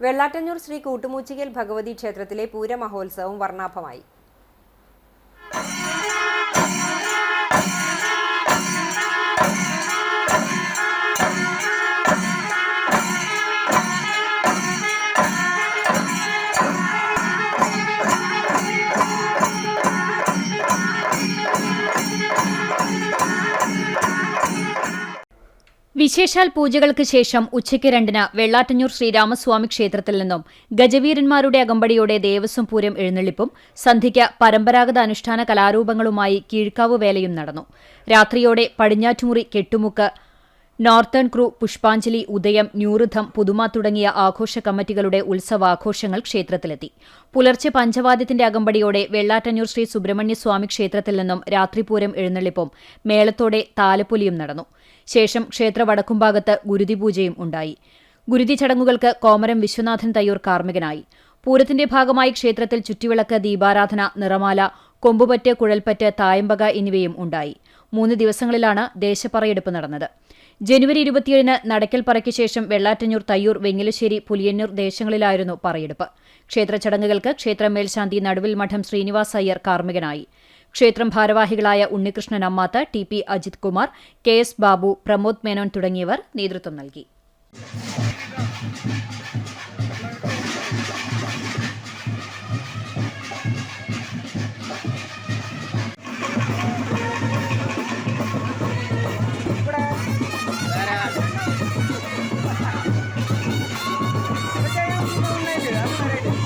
വെള്ളാറ്റഞ്ഞൂർ ശ്രീ കൂട്ടുമൂച്ചികൽ ഭഗവതി ക്ഷേത്രത്തിലെ പൂരമഹോത്സവം വർണാഭമായി. വിശേഷാൽ പൂജകൾക്ക് ശേഷം ഉച്ചയ്ക്ക് രണ്ടിന് വെള്ളാറ്റഞ്ഞൂർ ശ്രീരാമസ്വാമി ക്ഷേത്രത്തിൽ നിന്നും ഗജവീരന്മാരുടെ അകമ്പടിയോടെ ദേവസ്വം പൂരം എഴുന്നള്ളിപ്പും സന്ധ്യയ്ക്ക് പരമ്പരാഗത അനുഷ്ഠാന കലാരൂപങ്ങളുമായി കീഴ്ക്കാവ് വേലയും നടന്നു. രാത്രിയോടെ പടിഞ്ഞാറ്റുമുറി കെട്ടുമുക്ക് നോർത്തേൺ ക്രൂ പുഷ്പാഞ്ജലി ഉദയം ന്യൂറുധം പുതുമ തുടങ്ങിയ ആഘോഷ കമ്മിറ്റികളുടെ ഉത്സവാഘോഷങ്ങൾ ക്ഷേത്രത്തിലെത്തി. പുലർച്ചെ പഞ്ചവാദ്യത്തിന്റെ അകമ്പടിയോടെ വെള്ളാട്ടന്നൂർ ശ്രീ സുബ്രഹ്മണ്യസ്വാമി ക്ഷേത്രത്തിൽ നിന്നും രാത്രിപൂരം എഴുന്നള്ളിപ്പും മേളത്തോടെ താലപ്പൊലിയും നടന്നു. ശേഷം ക്ഷേത്ര വടക്കുംഭാഗത്ത് ഗുരുതിപൂജയും ഉണ്ടായി. ഗുരുതി ചടങ്ങുകൾക്ക് കോമരം വിശ്വനാഥൻ തയ്യൂർ കാർമ്മികനായി. പൂരത്തിന്റെ ഭാഗമായി ക്ഷേത്രത്തിൽ ചുറ്റുവിളക്ക് ദീപാരാധന നിറമാല കൊമ്പുപറ്റ് കുഴൽപ്പറ്റ് തായമ്പക എന്നിവയും ഉണ്ടായി. മൂന്ന് ദിവസങ്ങളിലാണ് ദേശപ്പറയെടുപ്പ് നടന്നത്. ജനുവരി ഇരുപത്തിയേഴിന് നടക്കൽ പറയ്ക്ക് ശേഷം വെള്ളാറ്റഞ്ഞൂർ തയ്യൂർ വെങ്ങിലശ്ശേരി പുലിയന്നൂർ ദേശങ്ങളിലായിരുന്നു പറയെടുപ്പ്. ക്ഷേത്ര ചടങ്ങുകൾക്ക് ക്ഷേത്ര മേൽശാന്തി നടുവിൽ മഠം ശ്രീനിവാസ് അയ്യർ കാർമ്മികനായി. ക്ഷേത്രം ഭാരവാഹികളായ Unnikrishnan Ammath T P Ajith Kumar K S Babu Pramod Menon തുടങ്ങിയവർ നേതൃത്വം നൽകി.